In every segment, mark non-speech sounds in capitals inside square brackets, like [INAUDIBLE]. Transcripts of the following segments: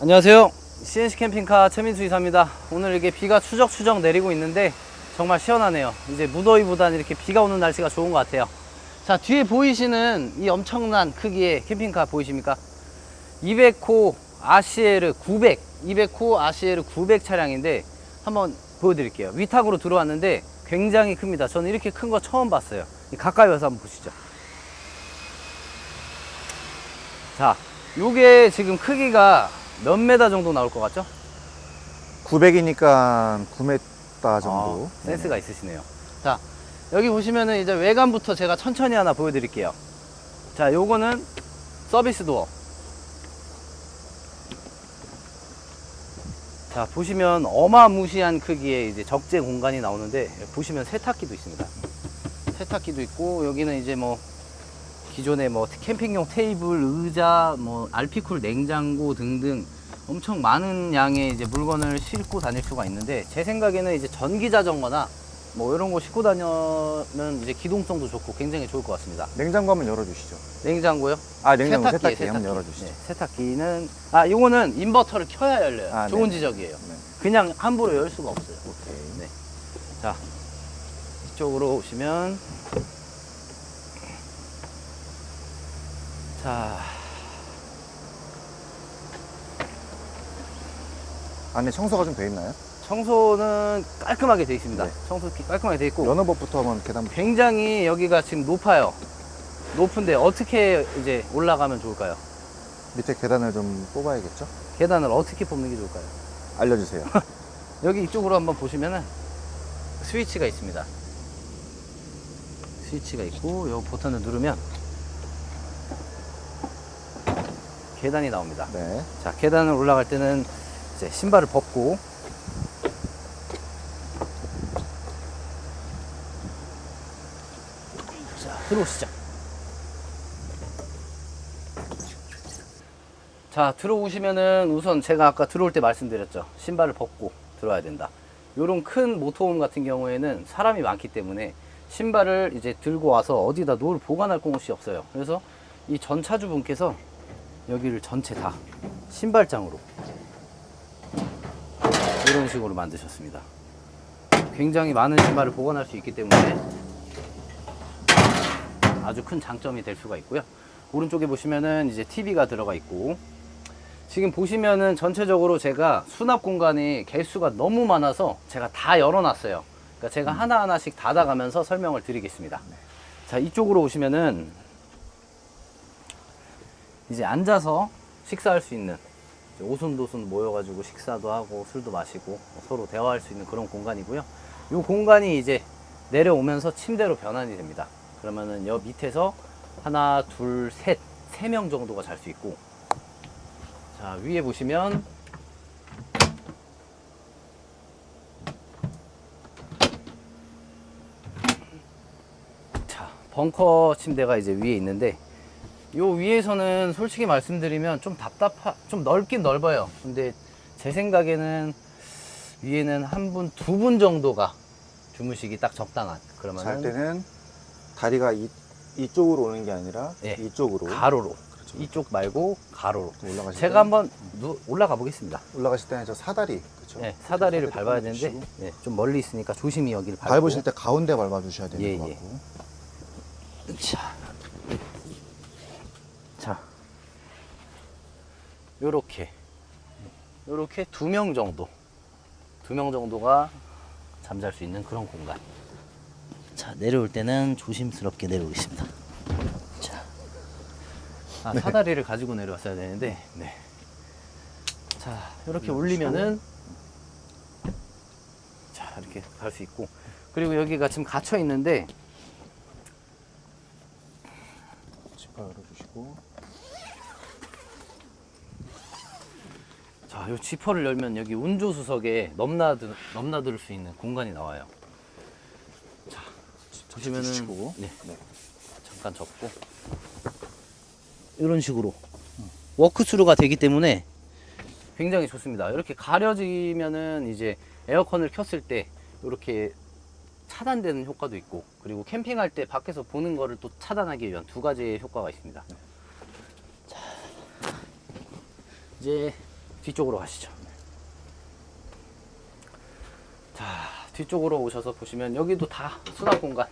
안녕하세요. CNC 캠핑카 최민수 이사입니다. 오늘 이렇게 비가 추적추적 내리고 있는데 정말 시원하네요. 이제 무더위보단 이렇게 비가 오는 날씨가 좋은 것 같아요. 자, 뒤에 보이시는 이 엄청난 크기의 캠핑카 보이십니까? 200호 아시에르 900, 200호 아시에르 900 차량인데 한번 보여드릴게요. 위탁으로 들어왔는데 굉장히 큽니다. 저는 이렇게 큰 거 처음 봤어요. 가까이 와서 한번 보시죠. 자, 요게 지금 크기가 몇 메다 정도 나올 것 같죠? 900이니까 9m 정도. 아, 센스가 있으시네요. 자, 여기 보시면은 이제 외관부터 제가 천천히 하나 보여드릴게요. 자, 요거는 서비스 도어. 자, 보시면 어마무시한 크기의 이제 적재 공간이 나오는데 보시면 세탁기도 있습니다. 세탁기도 있고 여기는 이제 뭐 기존에 뭐 캠핑용 테이블, 의자, 뭐 알피쿨 냉장고 등등 엄청 많은 양의 이제 물건을 싣고 다닐 수가 있는데 제 생각에는 이제 전기 자전거나 뭐 이런 거 싣고 다니면 이제 기동성도 좋고 굉장히 좋을 것 같습니다. 냉장고 한번 열어주시죠. 냉장고요? 아, 냉장고 세탁기에 세탁기, 한번 열어주시죠. 네, 세탁기는 아 요거는 인버터를 켜야 열려요. 아, 좋은 네네. 지적이에요. 네. 그냥 함부로 열 수가 없어요. 오케이. 네. 자, 이쪽으로 오시면 자, 안에 청소가 좀 돼 있나요? 청소는 깔끔하게 돼 있습니다. 네. 청소 깔끔하게 돼 있고 법부터 한번 계단 굉장히 여기가 지금 높아요. 높은데 어떻게 이제 올라가면 좋을까요? 밑에 계단을 좀 뽑아야겠죠? 계단을 어떻게 뽑는 게 좋을까요? 알려주세요. [LAUGHS] 여기 이쪽으로 한번 보시면은 스위치가 있습니다. 스위치가 있고 요 버튼을 누르면 계단이 나옵니다. 네. 자, 계단을 올라갈 때는 이제 신발을 벗고 자, 들어오시죠. 자, 들어오시면은 우선 제가 아까 들어올 때 말씀드렸죠. 신발을 벗고 들어와야 된다. 요런 큰 모터홈 같은 경우에는 사람이 많기 때문에 신발을 이제 들고 와서 어디다 놓을 보관할 곳이 없어요. 그래서 이 전 차주분께서 여기를 전체 다 신발장으로 이런 식으로 만드셨습니다. 굉장히 많은 신발을 보관할 수 있기 때문에 아주 큰 장점이 될 수가 있고요. 오른쪽에 보시면은 이제 TV가 들어가 있고 지금 보시면은 전체적으로 제가 수납 공간이 개수가 너무 많아서 제가 다 열어놨어요. 그러니까 제가 하나하나씩 닫아가면서 설명을 드리겠습니다. 자, 이쪽으로 오시면은 이제 앉아서 식사할 수 있는 오순도순 모여가지고 식사도 하고 술도 마시고 서로 대화할 수 있는 그런 공간이고요. 이 공간이 이제 내려오면서 침대로 변환이 됩니다. 그러면은 여 밑에서 하나, 둘, 셋, 세 명 정도가 잘 수 있고 자 위에 보시면 자 벙커 침대가 이제 위에 있는데 요 위에서는 솔직히 말씀드리면 좀 답답하 좀 넓긴 넓어요. 근데 제 생각에는 위에는 한 분 두 분 정도가 주무시기 딱 적당한. 잘 그러면 때는 다리가 이, 이쪽으로 오는 게 아니라 예. 이쪽으로. 가로로. 그렇죠. 이쪽 말고 가로로. 좀 올라가실 제가 때는- 한번 누- 올라가 보겠습니다. 올라가실 때는 저 사다리. 그렇죠? 네, 사다리를 사다리 밟아야 되는데. 네, 좀 멀리 있으니까 조심히 여기를 밟고. 밟으실 때 가운데 밟아 주셔야 되는 예, 것 예. 같고. 자, 자, 요렇게. 요렇게 두 명 정도. 두 명 정도가 잠잘 수 있는 그런 공간. 자 내려올 때는 조심스럽게 내려오겠습니다. 자. 아, 사다리를 가지고 내려왔어야 되는데. 네. 자 이렇게 올리면은 자 이렇게 갈 수 있고. 그리고 여기가 지금 갇혀 있는데. 지퍼 열어주시고 자, 요 지퍼를 열면 여기 운조수석에 넘나들, 넘나들 수 있는 공간이 나와요. 자, 보시면은. 네, 네. 잠깐 접고 이런 식으로 워크스루가 되기 때문에 굉장히 좋습니다. 이렇게 가려지면은 이제 에어컨을 켰을 때 이렇게 차단되는 효과도 있고 그리고 캠핑할 때 밖에서 보는 거를 또 차단하기 위한 두 가지의 효과가 있습니다. 자, 이제 뒤쪽으로 가시죠. 자, 뒤쪽으로 오셔서 보시면 여기도 다 수납 공간.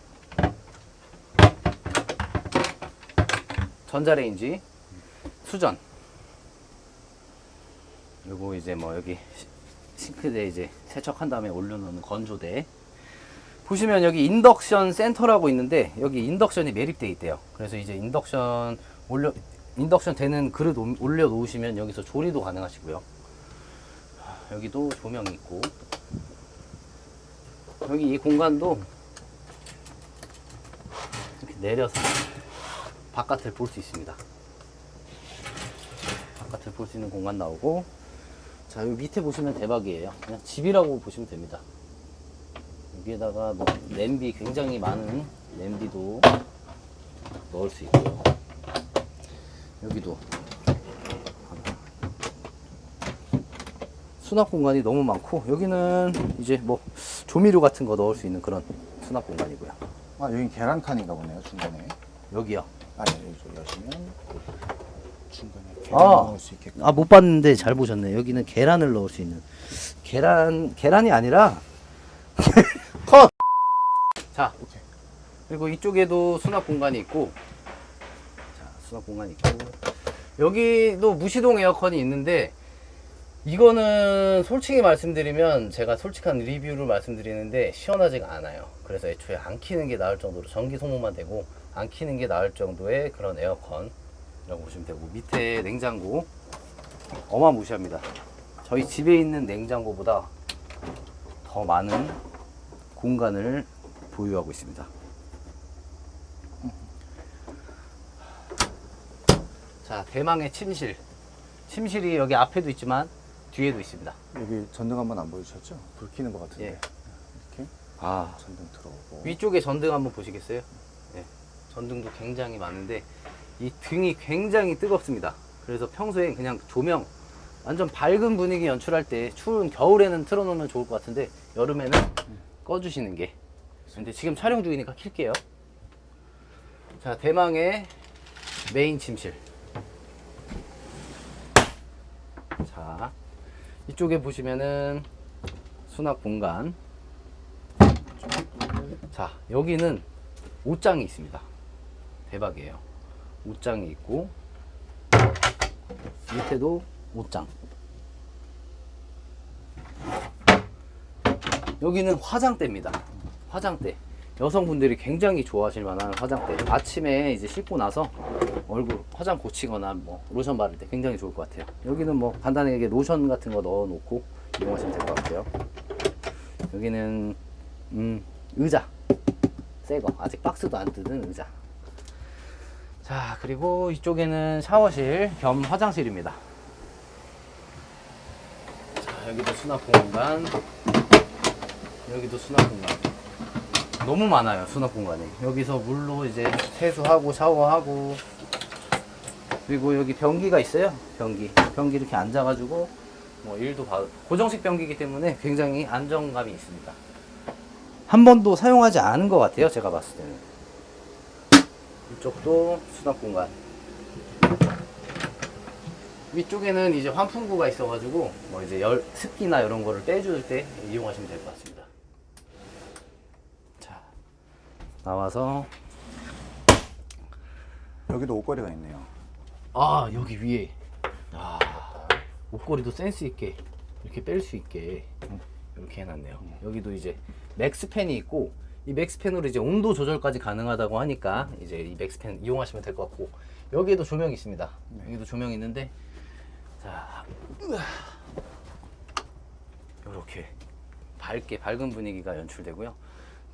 전자레인지, 수전. 그리고 이제 뭐 여기 시- 싱크대 이제 세척한 다음에 올려놓는 건조대. 보시면 여기 인덕션 센터라고 있는데 여기 인덕션이 매립돼 있대요. 그래서 이제 인덕션 올려 인덕션 되는 그릇 올- 올려 놓으시면 여기서 조리도 가능하시고요. 아, 여기도 조명이 있고 여기 이 공간도 이렇게 내려서 바깥을 볼 수 있습니다. 바깥을 볼 수 있는 공간 나오고 자 여기 밑에 보시면 대박이에요. 그냥 집이라고 보시면 됩니다. 여기에다가 뭐 냄비 굉장히 많은 냄비도 넣을 수 있고요. 여기도. 수납 공간이 너무 많고 여기는 이제 뭐 조미료 같은 거 넣을 수 있는 그런 수납 공간이고요. 아, 여긴 계란 칸인가 보네요, 중간에. 여기요. 아니, 여기 여시면 중간에 계란 아. 넣을 수 있게끔. 아못 봤는데 잘 보셨네. 여기는 계란을 넣을 수 있는 계란 계란이 아니라 [LAUGHS] 컷. 자. 그리고 이쪽에도 수납 공간이 있고 자 수납 공간이 있고 여기도 무시동 에어컨이 있는데 이거는 솔직히 말씀드리면 제가 솔직한 리뷰를 말씀드리는데 시원하지가 않아요. 그래서 애초에 안 키는 게 나을 정도로 전기 소모만 되고 안 키는 게 나을 정도의 그런 에어컨이라고 보시면 되고 밑에 냉장고 어마무시합니다. 저희 집에 있는 냉장고보다 더 많은 공간을 보유하고 있습니다. 자, 대망의 침실. 침실이 여기 앞에도 있지만 뒤에도 있습니다. 여기 전등 한 번 안 보여주셨죠? 불 켜는 것 같은데. 예. 이렇게 아, 전등 들어오고. 위쪽에 전등 한번 보시겠어요? 예. 전등도 굉장히 많은데 이 등이 굉장히 뜨겁습니다. 그래서 평소에 그냥 조명 완전 밝은 분위기 연출할 때 추운 겨울에는 틀어놓으면 좋을 것 같은데 여름에는 꺼주시는 게. 근데 지금 촬영 중이니까 킬게요. 자, 대망의 메인 침실. 자, 이쪽에 보시면은 수납 공간. 자, 여기는 옷장이 있습니다. 대박이에요. 옷장이 있고, 밑에도 옷장. 여기는 화장대입니다. 화장대. 여성분들이 굉장히 좋아하실 만한 화장대. 아침에 이제 씻고 나서 얼굴 화장 고치거나 뭐 로션 바를 때 굉장히 좋을 것 같아요. 여기는 뭐 간단하게 로션 같은 거 넣어 놓고 이용하시면 될 것 같아요. 여기는 음, 의자. 새거 아직 박스도 안 뜯은 의자. 자, 그리고 이쪽에는 샤워실 겸 화장실입니다. 자, 여기도 수납 공간. 여기도 수납 공간. 너무 많아요, 수납 공간이. 여기서 물로 이제 세수하고 샤워하고. 그리고 여기 변기가 있어요. 변기. 변기 이렇게 앉아가지고 뭐 일도 봐. 고정식 변기이기 때문에 굉장히 안정감이 있습니다. 한 번도 사용하지 않은 것 같아요. 제가 봤을 때는. 이쪽도 수납 공간. 위쪽에는 이제 환풍구가 있어가지고 뭐 이제 열 습기나 이런 거를 빼줄 때 이용하시면 될 것 같습니다. 자 나와서 여기도 옷걸이가 있네요. 아 여기 위에 아 옷걸이도 센스 있게 이렇게 뺄 수 있게 이렇게 해놨네요. 여기도 이제 맥스팬이 있고 이 맥스팬으로 이제 온도 조절까지 가능하다고 하니까 이제 이 맥스팬 이용하시면 될 것 같고 여기에도 조명이 있습니다. 여기도 조명이 있는데 자 이렇게 밝게 밝은 분위기가 연출되고요.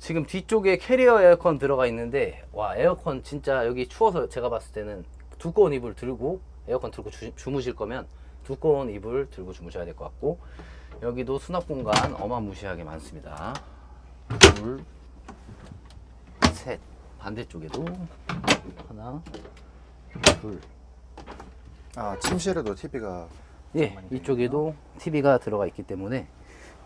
지금 뒤쪽에 캐리어 에어컨 들어가 있는데 와 에어컨 진짜 여기 추워서 제가 봤을 때는 두꺼운 이불 들고 에어컨 들고 주, 주무실 거면 두꺼운 이불 들고 주무셔야 될 것 같고 여기도 수납 공간 어마무시하게 많습니다. 둘, 셋 반대쪽에도 하나, 둘. 아, 침실에도 TV가 예, 이쪽에도 TV가 들어가 있기 때문에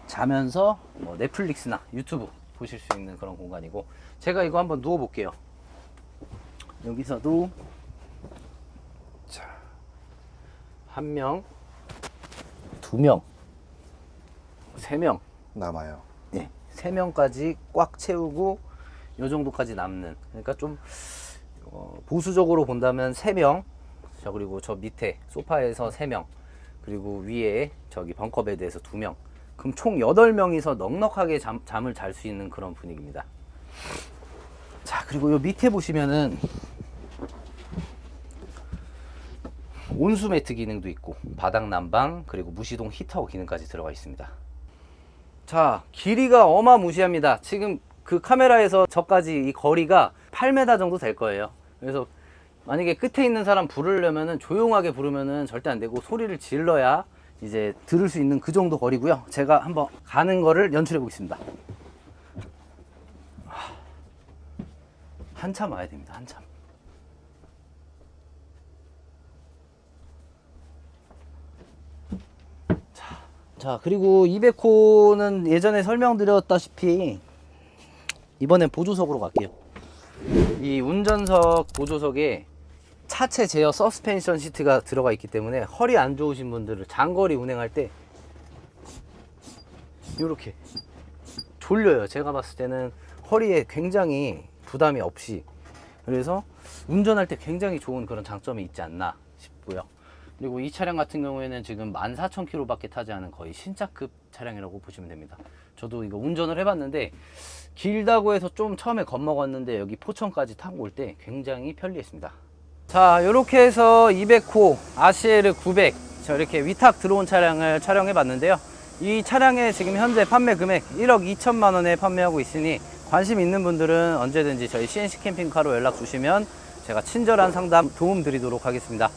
자면서 뭐 넷플릭스나 유튜브 보실 수 있는 그런 공간이고 제가 이거 한번 누워 볼게요. 여기서도 자, 한 명 두 명, 세 명, 남아요. 예, 세 명까지 꽉 채우고 요 정도까지 남는. 그러니까 좀 어, 보수적으로 본다면 세 명. 자 그리고 저 밑에 소파에서 세 명. 그리고 위에 저기 벙커 베드에서 두 명. 그럼 총 여덟 명이서 넉넉하게 잠, 잠을 잘 수 있는 그런 분위기입니다. 자 그리고 요 밑에 보시면은 온수 매트 기능도 있고 바닥 난방 그리고 무시동 히터 기능까지 들어가 있습니다. 자, 길이가 어마무시합니다. 지금 그 카메라에서 저까지 이 거리가 8m 정도 될 거예요. 그래서 만약에 끝에 있는 사람 부르려면은 조용하게 부르면은 절대 안 되고 소리를 질러야 이제 들을 수 있는 그 정도 거리고요. 제가 한번 가는 거를 연출해 보겠습니다. 하, 한참 와야 됩니다. 한참. 자 그리고 200호는 예전에 설명드렸다시피 이번엔 보조석으로 갈게요 이 운전석 보조석에 차체 제어 서스펜션 시트가 들어가 있기 때문에 허리 안 좋으신 분들을 장거리 운행할 때 이렇게 졸려요 제가 봤을 때는 허리에 굉장히 부담이 없이 그래서 운전할 때 굉장히 좋은 그런 장점이 있지 않나 싶고요 그리고 이 차량 같은 경우에는 지금 14,000km밖에 타지 않은 거의 신차급 차량이라고 보시면 됩니다. 저도 이거 운전을 해봤는데 길다고 해서 좀 처음에 겁먹었는데 여기 포천까지 타고 올 때 굉장히 편리했습니다. 자, 이렇게 해서 200호 RCL 900저 이렇게 위탁 들어온 차량을 촬영해 봤는데요. 이 차량의 지금 현재 판매 금액 1억 2천만 원에 판매하고 있으니 관심 있는 분들은 언제든지 저희 CNC 캠핑카로 연락 주시면 제가 친절한 상담 도움 드리도록 하겠습니다.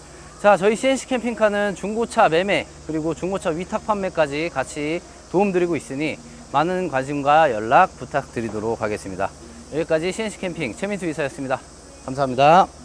자, 저희 CNC 캠핑카는 중고차 매매 그리고 중고차 위탁 판매까지 같이 도움 드리고 있으니 많은 관심과 연락 부탁드리도록 하겠습니다. 여기까지 CNC 캠핑 최민수 이사였습니다. 감사합니다.